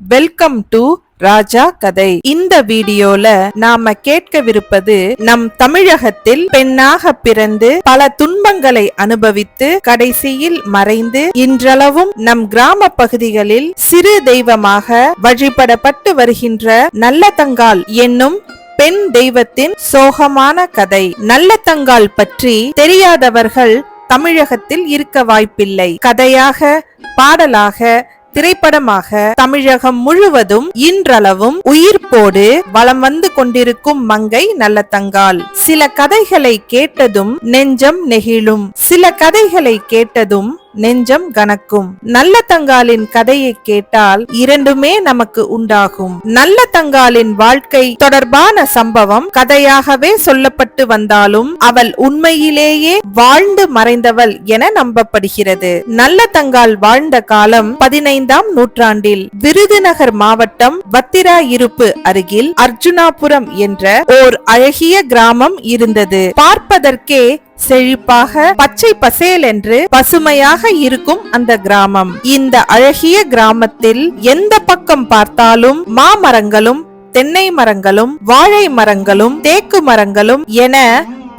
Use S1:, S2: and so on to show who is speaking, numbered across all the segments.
S1: Welcome to ராஜா கதை இந்த வீடியோல நாம கேட்கவிருப்பது நம் தமிழகத்தில் பெண்ணாக பிறந்து பல துன்பங்களை அனுபவித்து கடைசியில் மறைந்து இன்றளவும் நம் கிராம பகுதிகளில் சிறு தெய்வமாக வழிபடப்பட்டு வருகின்ற நல்லதங்கால் என்னும் பெண் தெய்வத்தின் சோகமான கதை. நல்லதங்கால் பற்றி தெரியாதவர்கள் தமிழகத்தில் இருக்க வாய்ப்பில்லை. கதையாக பாடலாக திரைப்படமாக தமிழகம் முழுவதும் இன்றளவும் உயிர்ப்போடு வலம் வந்து கொண்டிருக்கும் மங்கை நல்லதங்கால் சில கதைகளை கேட்டதும் நெஞ்சம் நெகிழும். சில கதைகளை கேட்டதும் நெஞ்சம் கனக்கும். நல்ல தங்காலின் கதையை கேட்டால் இரண்டுமே நமக்கு உண்டாகும். நல்ல தங்காலின் வாழ்க்கை தொடர்பான சம்பவம் கதையாகவே சொல்லப்பட்டு வந்தாலும் அவள் உண்மையிலேயே வாழ்ந்து மறைந்தவள் என நம்பப்படுகிறது. நல்ல தங்கால் வாழ்ந்த காலம் பதினைந்தாம் நூற்றாண்டில் விருதுநகர் மாவட்டம் வத்திரா இருப்பு அருகில் அர்ஜுனாபுரம் என்ற ஓர் அழகிய கிராமம் இருந்தது. பார்ப்பதற்கே செழிப்பாக பச்சை பசேல் என்று பசுமையாக இருக்கும் அந்த கிராமம். இந்த அழகிய கிராமத்தில் எந்த பக்கம் பார்த்தாலும் மாமரங்களும் தென்னை மரங்களும் வாழை மரங்களும் தேக்கு மரங்களும் என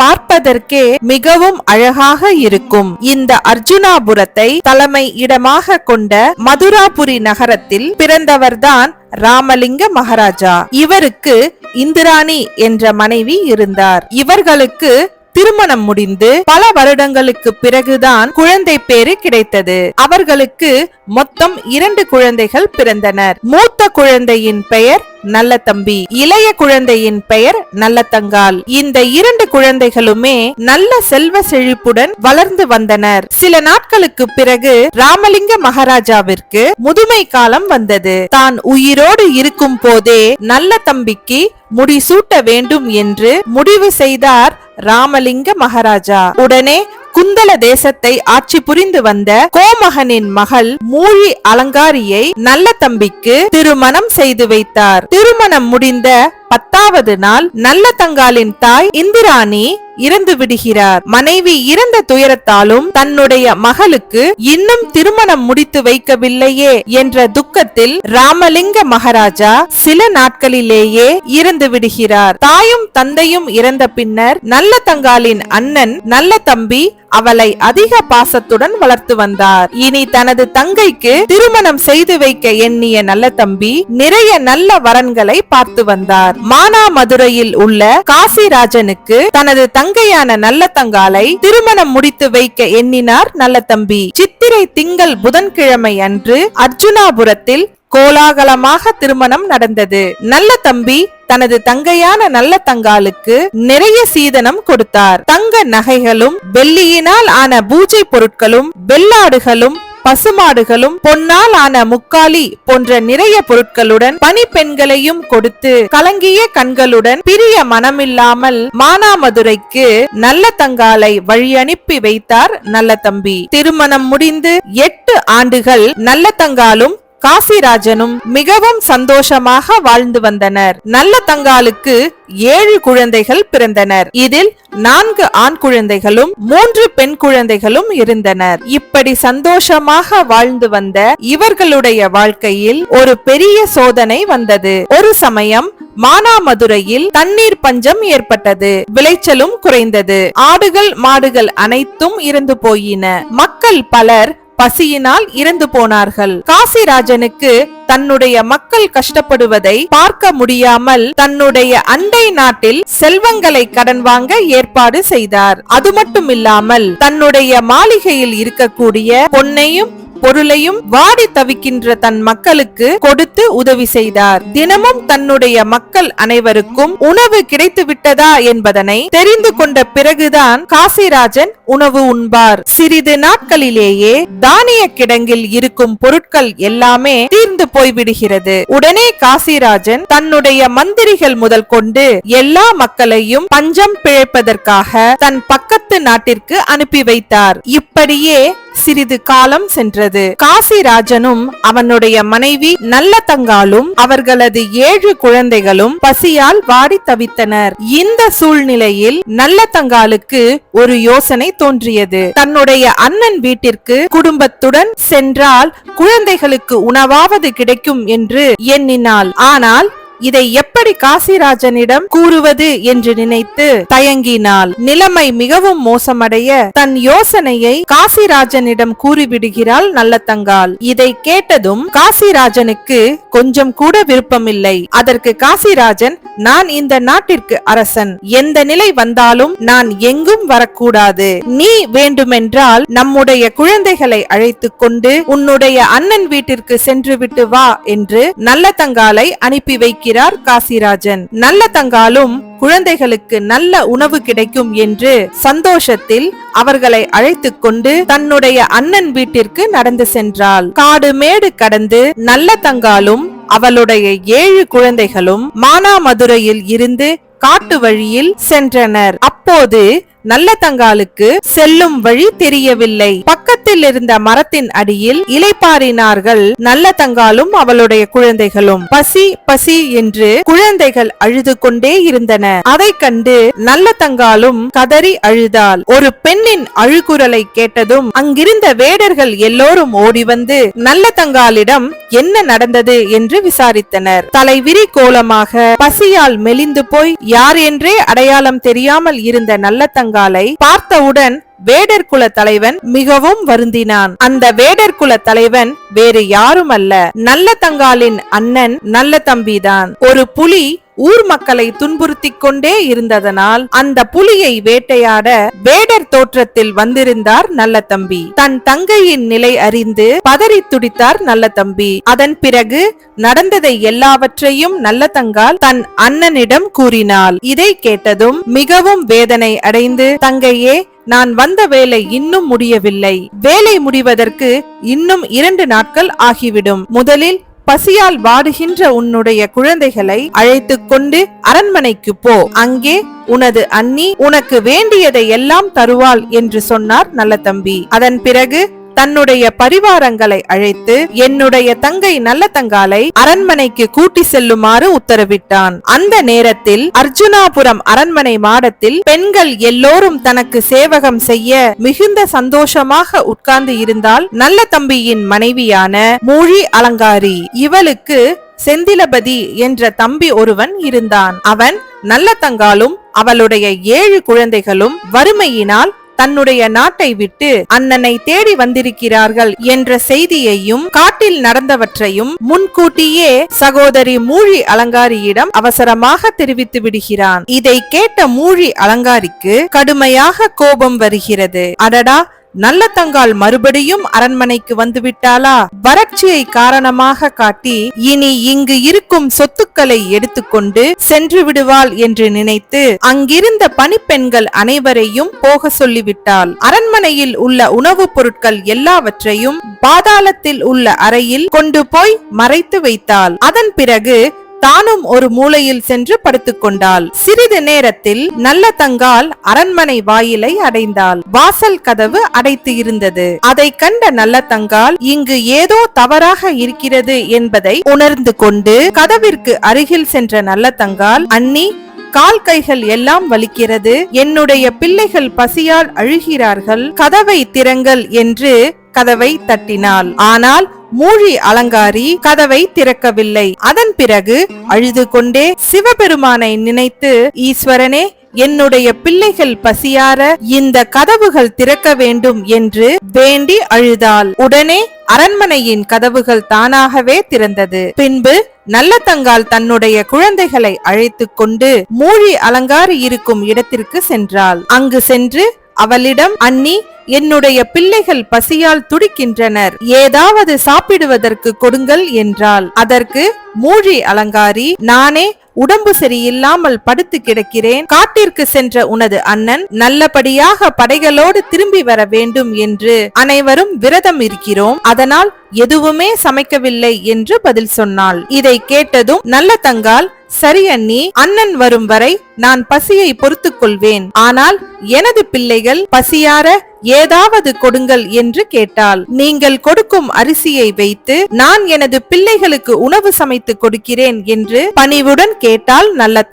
S1: பார்ப்பதற்கே மிகவும் அழகாக இருக்கும். இந்த அர்ஜுனாபுரத்தை தலைமை இடமாக கொண்ட மதுராபுரி நகரத்தில் பிறந்தவர்தான் ராமலிங்க மகாராஜா. இவருக்கு இந்திராணி என்ற மனைவி இருந்தார். இவர்களுக்கு திருமணம் முடிந்து பல வருடங்களுக்கு பிறகுதான் குழந்தை பேரு கிடைத்தது. அவர்களுக்கு மொத்தம் இரண்டு குழந்தைகள் பிறந்தனர். மூத்த குழந்தையின் பெயர் நல்ல தம்பி இளைய குழந்தையின் பெயர் நல்ல தங்கால் இந்த இரண்டு குழந்தைகளுமே நல்ல செல்வ செழிப்புடன் வளர்ந்து வந்தனர். சில நாட்களுக்கு பிறகு ராமலிங்க மகாராஜாவிற்கு முதுமை காலம் வந்தது. தான் உயிரோடு இருக்கும் போதே நல்ல தம்பிக்கு முடிசூட்ட வேண்டும் என்று முடிவு செய்தார் ராமலிங்க மகாராஜா. உடனே குந்தல தேசத்தை ஆட்சி புரிந்து வந்த கோமகனின் மகள் மூழி அலங்காரியை நல்ல தம்பிக்கு திருமணம் செய்து வைத்தார். திருமணம் முடிந்த பத்தாவது நாள் நல்ல தங்காலின் தாய் இந்திராணி இறந்து விடுகிறார். மனைவி இறந்த துயரத்தாலும் தன்னுடைய மகளுக்கு இன்னும் திருமணம் முடித்து வைக்கவில்லையே என்ற துக்கத்தில் ராமலிங்க மகாராஜா சில நாட்களிலேயே இறந்து விடுகிறார். தாயும் தந்தையும் இறந்த பின்னர் நல்ல தங்காலின் அண்ணன் நல்ல தம்பி அவளை அதிக பாசத்துடன் வளர்த்து வந்தார். இனி தனது தங்கைக்கு திருமணம் செய்து வைக்க எண்ணிய நல்ல தம்பி நிறைய நல்ல வரன்களை பார்த்து வந்தார். மானாமதுரையில் உள்ள காசிராஜனுக்கு தனது தங்கையான நல்ல தங்காலை திருமணம் முடித்து வைக்க எண்ணினார் நல்ல தம்பி. சித்திரை திங்கள் புதன்கிழமை அன்று அர்ஜுனாபுரத்தில் கோலாகலமாக திருமணம் நடந்தது. நல்ல தம்பி தனது தங்கையான நல்ல தங்காலுக்கு நிறைய சீதனம் கொடுத்தார். தங்க நகைகளும் வெள்ளியினால் ஆன பூஜை பொருட்களும் வெள்ளாடுகளும் பசுமாடுகளும் பொன்னால் ஆன முக்காலி போன்ற நிறைய பொருட்களுடன் பணி பெண்களையும் கொடுத்து கலங்கிய கண்களுடன் பிரிய மனமில்லாமல் மானாமதுரைக்கு நல்ல தங்காலை வழி அனுப்பி வைத்தார் நல்ல தம்பி. திருமணம் முடிந்து எட்டு ஆண்டுகள் நல்ல தங்காலும் காசிராஜனும் மிகவும் சந்தோஷமாக வாழ்ந்து வந்தனர். நல்ல தங்காலுக்கு ஏழு குழந்தைகள் பிறந்தனர். இதில் நான்கு ஆண் குழந்தைகளும் மூன்று பெண் குழந்தைகளும் இருந்தனர். இப்படி சந்தோஷமாக வாழ்ந்து வந்த இவர்களுடைய வாழ்க்கையில் ஒரு பெரிய சோதனை வந்தது. ஒரு சமயம் மானாமதுரையில் தண்ணீர் பஞ்சம் ஏற்பட்டது. விளைச்சலும் குறைந்தது. ஆடுகள் மாடுகள் அனைத்தும் இருந்து போயின. மக்கள் பலர் பசியினால் இறந்து போனார்கள். காசிராஜனுக்கு தன்னுடைய மக்கள் கஷ்டப்படுவதை பார்க்க முடியாமல் தன்னுடைய அண்டை நாட்டில் செல்வங்களை கடன் வாங்க ஏற்பாடு செய்தார். அது மட்டும் இல்லாமல் தன்னுடைய மாளிகையில் இருக்கக்கூடிய பொன்னையும் பொருளையும் வாடி தவிக்கின்ற தன் மக்களுக்கு கொடுத்து உதவி செய்தார். தினமும் தன்னுடைய மக்கள் அனைவருக்கும் உணவு கிடைத்து விட்டதா என்பதனை தெரிந்து கொண்ட பிறகுதான் காசிராஜன் உணவு உண்பார். சிறிது நாட்களிலேயே தானிய கிடங்கில் இருக்கும் பொருட்கள் எல்லாமே தீர்ந்து போய்விடுகிறது. உடனே காசிராஜன் தன்னுடைய மந்திரிகள் முதல் கொண்டு எல்லா மக்களையும் பஞ்சம் பிழைப்பதற்காக தன் பக்கத்து நாட்டிற்கு அனுப்பி வைத்தார். இப்படியே சிறிது காலம் சென்றது. காசிராஜனும் அவனுடைய மனைவி நல்ல தங்காலும் அவர்களது ஏழு குழந்தைகளும் பசியால் வாடி தவித்தனர். இந்த சூழ்நிலையில் நல்ல தங்காலுக்கு ஒரு யோசனை தோன்றியது. தன்னுடைய அண்ணன் வீட்டிற்கு குடும்பத்துடன் சென்றால் குழந்தைகளுக்கு உணவாவது கிடைக்கும் என்று எண்ணினாள். ஆனால் இதை எப்படி காசிராஜனிடம் கூறுவது என்று நினைத்து தயங்கினாள். நிலைமை மிகவும் மோசமடைய தன் யோசனையை காசிராஜனிடம் கூறிவிடுகிறாள் நல்லதங்காள் இதை கேட்டதும் காசிராஜனுக்கு கொஞ்சம் கூட விருப்பமில்லை. அதற்கு காசிராஜன் நான் இந்த நாட்டிற்கு அரசன். எந்த நிலை வந்தாலும் நான் எங்கும் வரக்கூடாது. நீ வேண்டுமென்றால் நம்முடைய குழந்தைகளை அழைத்துக் கொண்டு உன்னுடைய அண்ணன் வீட்டிற்கு சென்று விட்டு வா என்று நல்ல தங்காலை அனுப்பி வைக்கிறார் காசிராஜன். நல்ல தங்காலும் குழந்தைகளுக்கு நல்ல உணவு கிடைக்கும் என்று சந்தோஷத்தில் அவர்களை அழைத்துக் கொண்டு தன்னுடைய அண்ணன் வீட்டிற்கு நடந்து சென்றாள். காடு மேடு கடந்து நல்ல தங்காலும் அவளுடைய ஏழு குழந்தைகளும் மானாமதுரையில் இருந்து காட்டு வழியில் சென்றனர். அப்போது நல்ல தங்காலுக்கு செல்லும் வழி தெரியவில்லை. பக்கத்தில் இருந்த மரத்தின் அடியில் இலைப்பாரினார்கள் நல்ல தங்காலும் அவளுடைய குழந்தைகளும். பசி பசி என்று குழந்தைகள் அழுது கொண்டே இருந்தன. அதை கண்டு நல்ல தங்காலும் கதறி அழுதாள். ஒரு பெண்ணின் அழுகுரலை கேட்டதும் அங்கிருந்த வேடர்கள் எல்லோரும் ஓடி வந்து நல்ல தங்காலிடம் என்ன நடந்தது என்று விசாரித்தனர். தலைவிரி கோலமாக பசியால் மெலிந்து போய் யார் என்றே அடையாளம் தெரியாமல் இருந்த நல்ல தங்கால் பார்த்தவுடன் வேடர் குல தலைவன் மிகவும் வருந்தினான். அந்த வேடர் குல தலைவன் வேறு யாரும் அல்ல நல்ல தங்காலின் அண்ணன் நல்ல தம்பிதான். ஒரு புலி ஊர் மக்களை துன்புறுத்திக் கொண்டே இருந்ததனால் அந்த புலியை வேட்டையாட வேடர் தோற்றத்தில் வந்திருந்தார் நல்ல தம்பி. தன் தங்கையின் நிலை அறிந்து பதறி துடித்தார் நல்ல தம்பி. அதன் பிறகு நடந்ததை எல்லாவற்றையும் நல்ல தங்கால் தன் அண்ணனிடம் கூறினாள். இதை கேட்டதும் மிகவும் வேதனை அடைந்து தங்கையே நான் வந்த வேலை இன்னும் முடியவில்லை. வேலை முடிவதற்கு இன்னும் இரண்டு நாட்கள் ஆகிவிடும். முதலில் பசியால் வாடுகின்ற உன்னுடைய குழந்தைகளை அழைத்துக் கொண்டு அரண்மனைக்கு போ. அங்கே உனது அண்ணி உனக்கு வேண்டியதை எல்லாம் தருவாள் என்று சொன்னார் நல்ல தம்பி. அதன் பிறகு தன்னுடைய பரிவாரங்களை அழைத்து என்னுடைய தங்கை நல்ல தங்காலை அரண்மனைக்கு கூட்டி செல்லுமாறு உத்தரவிட்டான். அந்த நேரத்தில் அர்ஜுனாபுரம் அரண்மனை மாடத்தில் பெண்கள் எல்லோரும் தனக்கு சேவகம் செய்ய மிகுந்த சந்தோஷமாக உட்கார்ந்து இருந்தால் நல்ல தம்பியின் மனைவியான மூழி அலங்காரி இவளுக்கு செந்திலபதி என்ற தம்பி ஒருவன் இருந்தான். அவன் நல்ல தங்காலும் அவளுடைய ஏழு குழந்தைகளும் வறுமையினால் தன்னுடைய நாட்டை விட்டு அண்ணனை தேடி வந்திருக்கிறார்கள் என்ற செய்தியையும் காட்டில் நடந்தவற்றையும் முன்கூட்டியே சகோதரி மூழி அலங்காரியிடம் அவசரமாக தெரிவித்து விடுகிறான். இதை கேட்ட மூழி அலங்காரிக்கு கடுமையாக கோபம் வருகிறது. அடடா! நல்ல தங்கால் மறுபடியும் அரண்மனைக்கு வந்து விட்டாளா வறட்சியை காரணமாக காட்டி இனி இங்கு இருக்கும் சொத்துக்களை எடுத்துக்கொண்டு சென்று விடுவாள் என்று நினைத்து அங்கிருந்த பணிப்பெண்கள் அனைவரையும் போக சொல்லிவிட்டாள். அரண்மனையில் உள்ள உணவுப் பொருட்கள் எல்லாவற்றையும் பாதாளத்தில் உள்ள அறையில் கொண்டு போய் மறைத்து வைத்தாள். அதன் பிறகு தானும் ஒரு மூலையில் சென்று படுத்துக் கொண்டாள் சிறிது நேரத்தில் நல்ல தங்கால் அரண்மனை வாயிலை அடைந்தாள். வாசல் கதவு அடைத்து இருந்தது. அதை கண்ட நல்ல தங்கால் இங்கு ஏதோ தவறாக இருக்கிறது என்பதை உணர்ந்து கொண்டு கதவிற்கு அருகில் சென்ற நல்ல தங்கால் அண்ணி கால் கைகள் எல்லாம் வலிக்கிறது. என்னுடைய பிள்ளைகள் பசியால் அழுகிறார்கள். கதவை திறங்கள் என்று கதவை தட்டினாள். ஆனால் மூழி அலங்காரி கதவை திறக்கவில்லை. அதன் பிறகு அழுது கொண்டே சிவபெருமானை நினைத்து ஈஸ்வரனே என்னுடைய பிள்ளைகள் பசியார இந்த கதவுகள் திறக்க வேண்டும் என்று வேண்டி அழுதாள். உடனே அரண்மனையின் கதவுகள் தானாகவே திறந்தது. பின்பு நல்ல தங்கால் தன்னுடைய குழந்தைகளை அழைத்துக் கொண்டு மூழி அலங்காரி இருக்கும் இடத்திற்கு சென்றாள். அங்கு சென்று அவளிடம் அண்ணி என்னுடைய பிள்ளைகள் பசியால் துடிக்கின்றனர். ஏதாவது சாப்பிடுவதற்கு கொடுங்கள் என்றாள். அதற்கு மூழி அலங்காரி நானே உடம்பு சரியில்லாமல் படுத்து கிடக்கிறேன். காட்டிற்கு சென்ற உனது அண்ணன் நல்லபடியாக படைகளோடு திரும்பி வர வேண்டும் என்று அனைவரும் விரதம் இருக்கிறோம். அதனால் எதுவுமே சமைக்கவில்லை என்று பதில் சொன்னாள். இதை கேட்டதும் நல்ல தங்கால் சரி அண்ணி அண்ணன் வரும் வரை நான் பசியை பொறுத்துக் கொள்வேன். ஆனால் எனது பிள்ளைகள் பசியார ஏதாவது கொடுங்கள் என்று கேட்டாள். நீங்கள் கொடுக்கும் அரிசியை வைத்து நான் எனது பிள்ளைகளுக்கு உணவு சமைத்து கொடுக்கிறேன் என்று பணிவுடன் கேட்டாள் நல்ல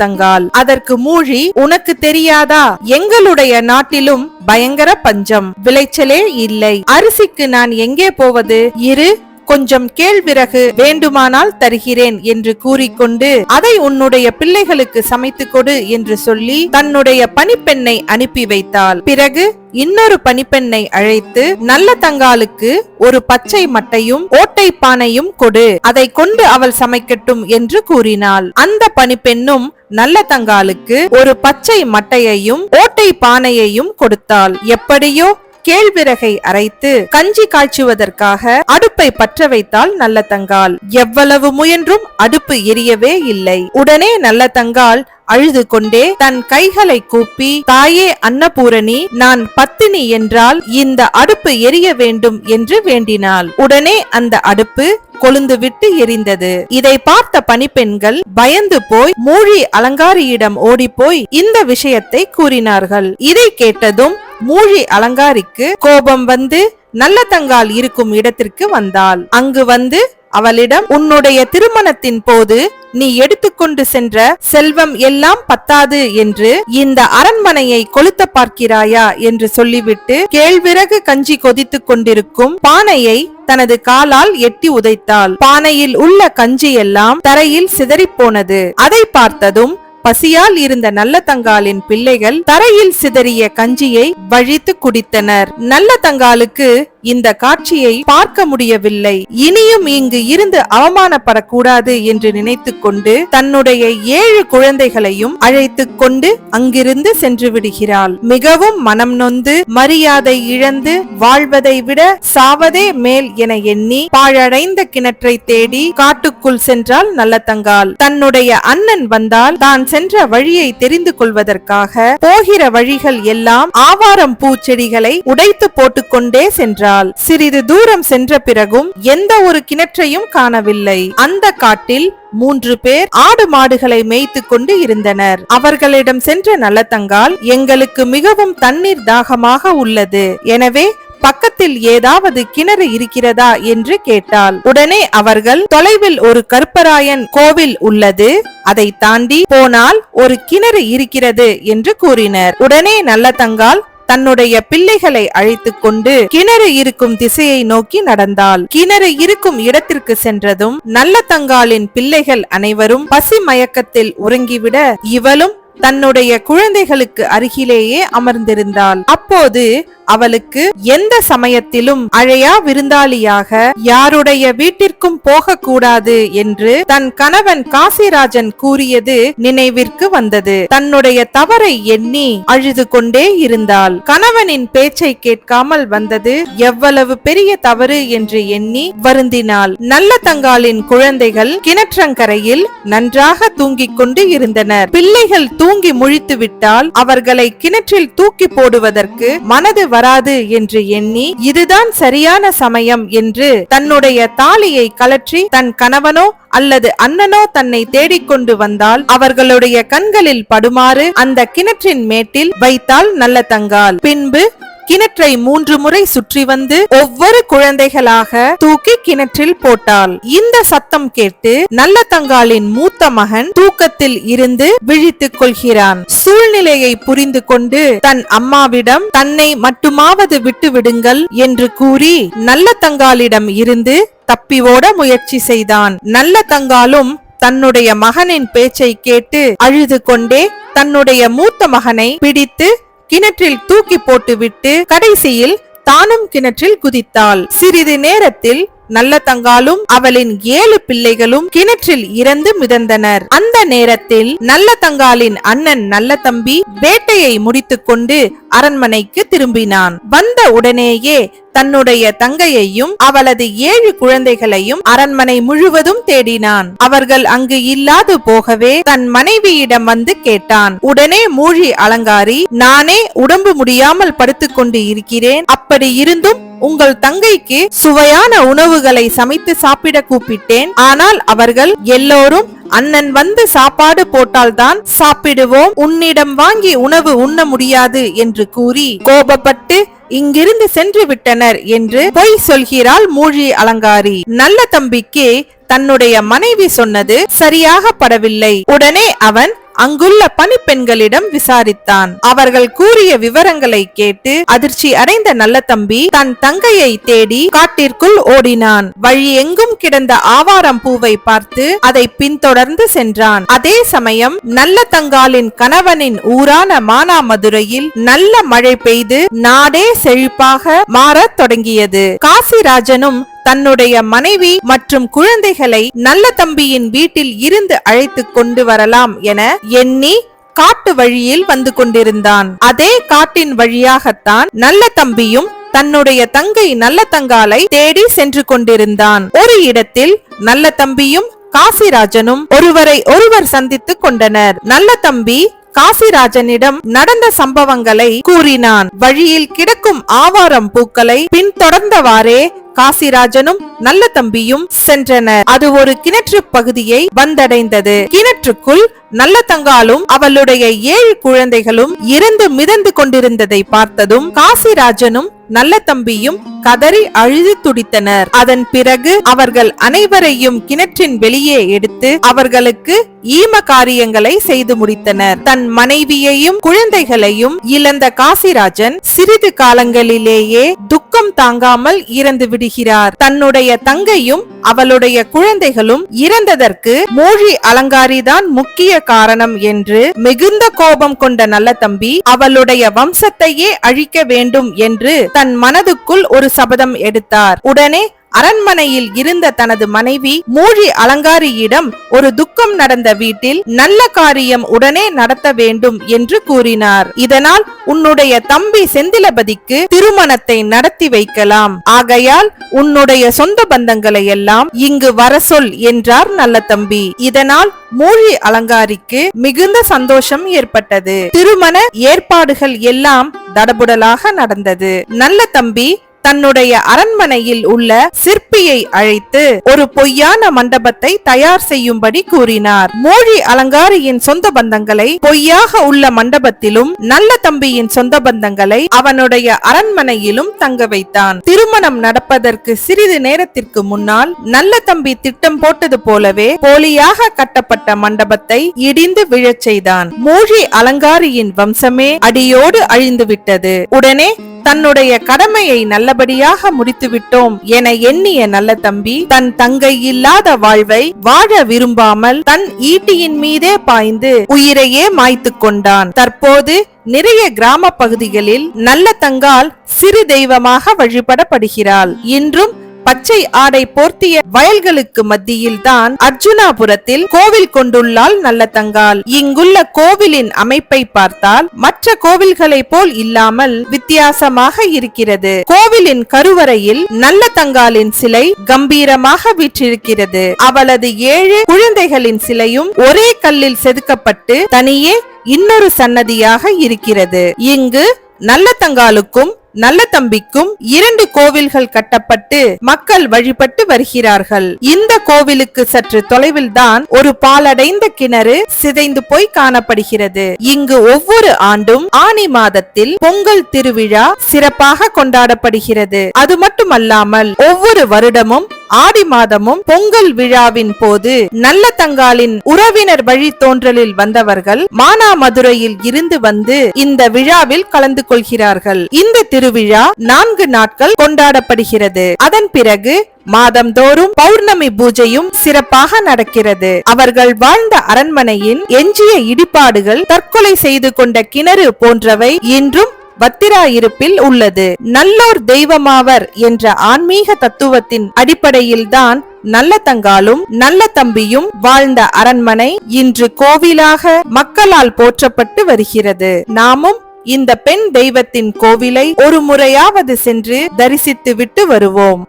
S1: அதற்கு மூழி உனக்கு தெரியாதா? எங்களுடைய நாட்டிலும் பயங்கர பஞ்சம். விளைச்சலே இல்லை. அரிசிக்கு நான் எங்கே போவது? இரு கொஞ்சம் கேழ்விறகு வேண்டுமானால் தருகிறேன் என்று கூறிக்கொண்டு அதை உன்னுடைய பிள்ளைகளுக்கு சமைத்து கொடு என்று சொல்லி தன்னுடைய பணிப்பெண்ணை அனுப்பி வைத்தாள். பிறகு இன்னொரு பணிப்பெண்ணை அழைத்து நல்ல தங்காலுக்கு ஒரு பச்சை மட்டையும் ஓட்டை பானையும் கொடு அதை கொண்டு அவள் சமைக்கட்டும் என்று கூறினாள். அந்த பணிப்பெண்ணும் நல்ல தங்காலுக்கு ஒரு பச்சை மட்டையையும் ஓட்டை பானையையும் கொடுத்தாள். எப்படியோ கேழ்விறகை அரைத்து கஞ்சி காய்ச்சுவதற்காக அடுப்பை பற்ற வைத்தால் நல்ல தங்கால். எவ்வளவு முயன்றும் அடுப்பு எரியவே இல்லை. உடனே நல்ல தங்கால் அழுது கொண்டே தன் கைகளை கூப்பி தாயே அன்னபூரணி நான் பத்தினி என்றால் இந்த அடுப்பு எரிய வேண்டும் என்று வேண்டினாள். உடனே அந்த அடுப்பு கொழுந்து விட்டு எரிந்தது. இதை பார்த்த பணிப்பெண்கள் பயந்து போய் மூழி அலங்காரியிடம் ஓடிப்போய் இந்த விஷயத்தை கூறினார்கள். இதை கேட்டதும் மூழி அலங்காரிக்கு கோபம் வந்து நல்ல தங்கால் இருக்கும் இடத்திற்கு வந்தாள். அங்கு வந்து அவளிடம் உன்னுடைய திருமணத்தின் போது நீ எடுத்துக்கொண்டு சென்ற செல்வம் எல்லாம் பத்தாது என்று இந்த அரண்மனையை கொளுத்த பார்க்கிறாயா? என்று சொல்லிவிட்டு கேழ்விறகு கஞ்சி கொதித்துக் கொண்டிருக்கும் பானையை தனது காலால் எட்டி உதைத்தாள். பானையில் உள்ள கஞ்சி எல்லாம் தரையில் சிதறிப்போனது அதை பார்த்ததும் பசியால் இருந்த நல்ல தங்காலின் பிள்ளைகள் தரையில் சிதறிய கஞ்சியை வழித்து குடித்தனர். நல்ல தங்காலுக்கு இந்த காட்சியை பார்க்க முடியவில்லை. இனியும் இங்கு இருந்து அவமானப்படக்கூடாது என்று நினைத்து கொண்டு தன்னுடைய ஏழு குழந்தைகளையும் அழைத்து கொண்டு அங்கிருந்து சென்று விடுகிறாள். மிகவும் மனம் நொந்து மரியாதை இழந்து வாழ்வதை விட சாவதே மேல் என எண்ணி பாழடைந்த கிணற்றை தேடி காட்டுக்குள் சென்றால் நல்ல தங்கால். தன்னுடைய அண்ணன் வந்தால் தான் சென்ற வழியை தெரிந்து கொள்வதற்காக போகிற வழிகள் எல்லாம் ஆவாரம் பூச்செடிகளை உடைத்து போட்டுக்கொண்டே சென்றாள். சிறிது தூரம் சென்ற பிறகும் எந்த ஒரு கிணற்றையும் காணவில்லை. அந்த காட்டில் மூன்று பேர் ஆடு மாடுகளை மேய்த்து கொண்டு இருந்தனர். அவர்களிடம் சென்ற நலத்தங்கால் எங்களுக்கு மிகவும் தண்ணீர் தாகமாக உள்ளது. எனவே பக்கத்தில் ஏதாவது கிணறு இருக்கிறதா என்று கேட்டாள். உடனே அவர்கள் தொலைவில் ஒரு கருப்பராயன் கோவில் உள்ளது. அதை தாண்டி போனால் ஒரு கிணறு இருக்கிறது என்று கூறினர். உடனே நல்லதங்கால் தன்னுடைய பிள்ளைகளை அழைத்து கொண்டு கிணறு இருக்கும் திசையை நோக்கி நடந்தாள். கிணறு இருக்கும் இடத்திற்கு சென்றதும் நல்ல தங்காலின் பிள்ளைகள் அனைவரும் பசி மயக்கத்தில் உறங்கிவிட இவளும் தன்னுடைய குழந்தைகளுக்கு அருகிலேயே அமர்ந்திருந்தாள். அப்போது அவளுக்கு எந்த சமயத்திலும் அழையா விருந்தாளியாக யாருடைய வீட்டிற்கும் போகக்கூடாது என்று தன் கணவன் காசிராஜன் கூறியது நினைவிற்கு வந்தது. தன்னுடைய தவறை எண்ணி அழுது கொண்டே இருந்தாள். கணவனின் பேச்சை கேட்காமல் வந்தது. எவ்வளவு பெரிய தவறு என்று எண்ணி வருந்தினாள். நல்ல தங்காலின் குழந்தைகள் கிணற்றங்கரையில் நன்றாக தூங்கிக் கொண்டு இருந்தனர். பிள்ளைகள் தூங்கி முழித்து விட்டால் அவர்களை கிணற்றில் தூக்கி போடுவதற்கு மனது வராது என்று எண்ணி இதுதான் சரியான சமயம் என்று தன்னுடைய தாலியை கலற்றி தன் கணவனோ அல்லது அண்ணனோ தன்னை தேடிக்கொண்டு வந்தால் அவர்களுடைய கண்களில் படுமாறு அந்த கிணற்றின் மேட்டில் வைத்தால் நல்ல தங்கால். பின்பு கிணற்றை மூன்று முறை சுற்றி வந்து ஒவ்வொரு குழந்தைகளாக தூக்கி கிணற்றில் போட்டாள். இந்த சத்தம் கேட்டு நல்ல தங்காலின் மூத்த மகன் தூக்கத்தில் இருந்து விழித்துக் கொள்கிறான். சூழ்நிலையை புரிந்து கொண்டு தன் அம்மாவிடம் தன்னை மட்டுமாவது விட்டு விடுங்கள் என்று கூறி நல்ல தங்காலிடம் இருந்து தப்பி ஓட முயற்சி செய்தான். நல்ல தங்காலும் தன்னுடைய மகனின் பேச்சை கேட்டு அழுது கொண்டே தன்னுடைய மூத்த மகனை பிடித்து கிணற்றில் தூக்கி போட்டுவிட்டு கடைசியில் தானும் கிணற்றில் குதித்தாள். சிறிது நேரத்தில் நல்ல தங்காலும் அவளின் ஏழு பிள்ளைகளும் கிணற்றில் இறந்து மிதந்தனர். அந்த நேரத்தில் நல்ல தங்காலின் அண்ணன் நல்ல தம்பி வேட்டையை முடித்துக்கொண்டு அரண்மனைக்கு திரும்பினான். வந்த உடனேயே தன்னுடைய தங்கையையும் அவளது ஏழு குழந்தைகளையும் அரண்மனை முழுவதும் தேடினான். அவர்கள் அங்கு இல்லாது போகவே தன் மனைவியிடம் வந்து கேட்டான். உடனே மூழி அலங்காரி நானே உடம்பு முடியாமல் படுத்துக்கொண்டு இருக்கிறேன். அப்படி இருந்தும் உங்கள் தங்கைக்கு சுவையான உணவுகளை சமைத்து சாப்பிட கூப்பிட்டேன். ஆனால் அவர்கள் எல்லோரும் அண்ணன் வந்து சாப்பாடு போட்டால்தான் சாப்பிடுவோம். உன்னிடம் வாங்கி உணவு உண்ண முடியாது என்று கூறி கோபப்பட்டு இங்கிருந்து சென்று விட்டனர் என்று பொய் சொல்கிறாள் மூழி அலங்காரி. நல்ல தம்பிக்கு தன்னுடைய மனைவி சொன்னது சரியாக படவில்லை. உடனே அவன் அங்குள்ள பணிப்பெண்களிடம் விசாரித்தான். அவர்கள் கூறிய விவரங்களை கேட்டு அதிர்ச்சி அடைந்த நல்ல தம்பி தன் தங்கையை தேடி காட்டிற்குள் ஓடினான். வழி எங்கும் கிடந்த ஆவாரம் பூவை பார்த்து அதை பின்தொடர்ந்து சென்றான். அதே சமயம் நல்ல தங்காலின் கணவனின் ஊரான மானாமதுரையில் நல்ல மழை பெய்து நாடே செழிப்பாக மாறத் தொடங்கியது. காசிராஜனும் தன்னுடைய மனைவி மற்றும் குழந்தைகளை நல்ல தம்பியின் வீட்டில் இருந்து அழைத்து கொண்டு வரலாம் என எண்ணி காட்டு வழியில் வந்து கொண்டிருந்தான். அதே காட்டின் வழியாகத்தான் நல்ல தம்பியும் தன்னுடைய தங்கை நல்ல தங்காலை தேடி சென்று கொண்டிருந்தான். ஒரு இடத்தில் நல்ல தம்பியும் காசிராஜனும் ஒருவரை ஒருவர் சந்தித்துக் கொண்டனர். நல்ல தம்பி காசிராஜனிடம் நடந்த சம்பவங்களை கூறினான். வழியில் கிடக்கும் ஆவாரம் பூக்களை பின்தொடர்ந்தவாறே காசிராஜனும் நல்ல தம்பியும் சென்றனர். அது ஒரு கிணற்று பகுதியை வந்தடைந்தது. கிணற்றுக்குள் நல்ல தங்காலும் அவளுடைய ஏழு குழந்தைகளும் இறந்து மிதந்து கொண்டிருந்ததை பார்த்ததும் காசிராஜனும் நல்ல தம்பியும் கதறி அழுது துடித்தனர். அதன் பிறகு அவர்கள் அனைவரையும் கிணற்றின் வெளியே எடுத்து அவர்களுக்கு ஈம காரியங்களை செய்து முடித்தனர். தன் மனைவியையும் குழந்தைகளையும் இழந்த காசிராஜன் சிறிது காலங்களிலேயே துக்கம் தாங்காமல் இறந்து விடுகிறார். தன்னுடைய தங்கையும் அவளுடைய குழந்தைகளும் இறந்ததற்கு மூழி அலங்காரிதான் முக்கிய காரணம் என்று மிகுந்த கோபம் கொண்ட நல்ல தம்பி அவளுடைய வம்சத்தையே அழிக்க வேண்டும் என்று தன் மனதுக்குள் ஒரு சபதம் எடுத்தார். உடனே அரண்மனையில் இருந்த தனது மனைவி மூழி அலங்காரியிடம் ஒரு துக்கம் நடந்த வீட்டில் நல்ல காரியம் உடனே நடத்த வேண்டும் என்று கூறினார். இதனால் உன்னுடைய தம்பி செந்திலபதிக்கு திருமணத்தை நடத்தி வைக்கலாம். ஆகையால் உன்னுடைய சொந்த பந்தங்களை எல்லாம் இங்கு வர சொல் என்றார் நல்ல தம்பி. இதனால் மூழி அலங்காரிக்கு மிகுந்த சந்தோஷம் ஏற்பட்டது. திருமண ஏற்பாடுகள் எல்லாம் தடபுடலாக நடந்தது. நல்ல தம்பி தன்னுடைய அரண்மனையில் உள்ள சிற்பியை அழைத்து ஒரு பொய்யான மண்டபத்தை தயார் செய்யும்படி கூறினார். மோழி அலங்காரியின் சொந்த பந்தங்களை பொய்யாக உள்ள மண்டபத்திலும் நல்ல தம்பியின் சொந்த பந்தங்களை அவனுடைய அரண்மனையிலும் தங்க வைத்தான். திருமணம் நடப்பதற்கு சிறிது நேரத்திற்கு முன்னால் நல்ல தம்பி திட்டம் போட்டது போலவே போலியாக கட்டப்பட்ட மண்டபத்தை இடிந்து விழச் செய்தான். மூழி அலங்காரியின் வம்சமே அடியோடு அழிந்து விட்டது உடனே தன்னுடைய கடமையை நல்ல நல்லபடியாக முடித்துவிட்டோம் என எண்ணிய நல்ல தம்பி தன் தங்கை இல்லாத வாழ்வை வாழ விரும்பாமல் தன் ஈட்டியின் மீதே பாய்ந்து உயிரையே மாய்த்து கொண்டான். தற்போது நிறைய கிராம பகுதிகளில் நல்ல தங்கால் சிறு தெய்வமாக வழிபடப்படுகிறாள். இன்றும் பச்சை ஆடை போர்த்திய வயல்களுக்கு மத்தியில் தான் அர்ஜுனாபுரத்தில் கோவில் கொண்டுள்ளாள் நல்ல தங்கால் இங்குள்ள கோவிலின் அமைப்பை பார்த்தால் மற்ற கோவில்களை போல் இல்லாமல் வித்தியாசமாக இருக்கிறது. கோவிலின் கருவறையில் நல்ல தங்காலின் சிலை கம்பீரமாக வீற்றிருக்கிறது. அவளது ஏழு குழந்தைகளின் சிலையும் ஒரே கல்லில் செதுக்கப்பட்டு தனியே இன்னொரு சன்னதியாக இருக்கிறது. இங்கு நல்ல தங்காலுக்கும் நல்ல தம்பிக்கும் இரண்டு கோவில்கள் கட்டப்பட்டு மக்கள் வழிபட்டு வருகிறார்கள். இந்த கோவிலுக்கு சற்று தொலைவில் தான் ஒரு பாலடைந்த கிணறு சிதைந்து போய் காணப்படுகிறது. இங்கு ஒவ்வொரு ஆண்டும் ஆனி மாதத்தில் பொங்கல் திருவிழா சிறப்பாக கொண்டாடப்படுகிறது. அது மட்டுமல்லாமல் ஒவ்வொரு வருடமும் ஆடி மாதமும் பொங்கல் விழாவின் போது நல்ல தங்காலின் உறவினர் வழி தோன்றலில் வந்தவர்கள் மானாமதுரையில் இருந்து வந்து இந்த விழாவில் கலந்து கொள்கிறார்கள். இந்த திருவிழா நான்கு நாட்கள் கொண்டாடப்படுகிறது. அதன் பிறகு மாதந்தோறும் பௌர்ணமி பூஜையும் சிறப்பாக நடக்கிறது. அவர்கள் வாழ்ந்த அரண்மனையின் எஞ்சிய இடிபாடுகள் தற்கொலை செய்து கொண்ட கிணறு போன்றவை இன்றும் பத்திராயிருப்பில் உள்ளது. நல்லோர் தெய்வமாவர் என்ற ஆன்மீக தத்துவத்தின் அடிப்படையில்தான் நல்ல தங்காலும் நல்ல தம்பியும் வாழ்ந்த அரண்மனை இன்று கோவிலாக மக்களால் போற்றப்பட்டு வருகிறது. நாமும் இந்த பெண் தெய்வத்தின் கோவிலை ஒரு முறையாவது சென்று தரிசித்து விட்டு வருவோம்.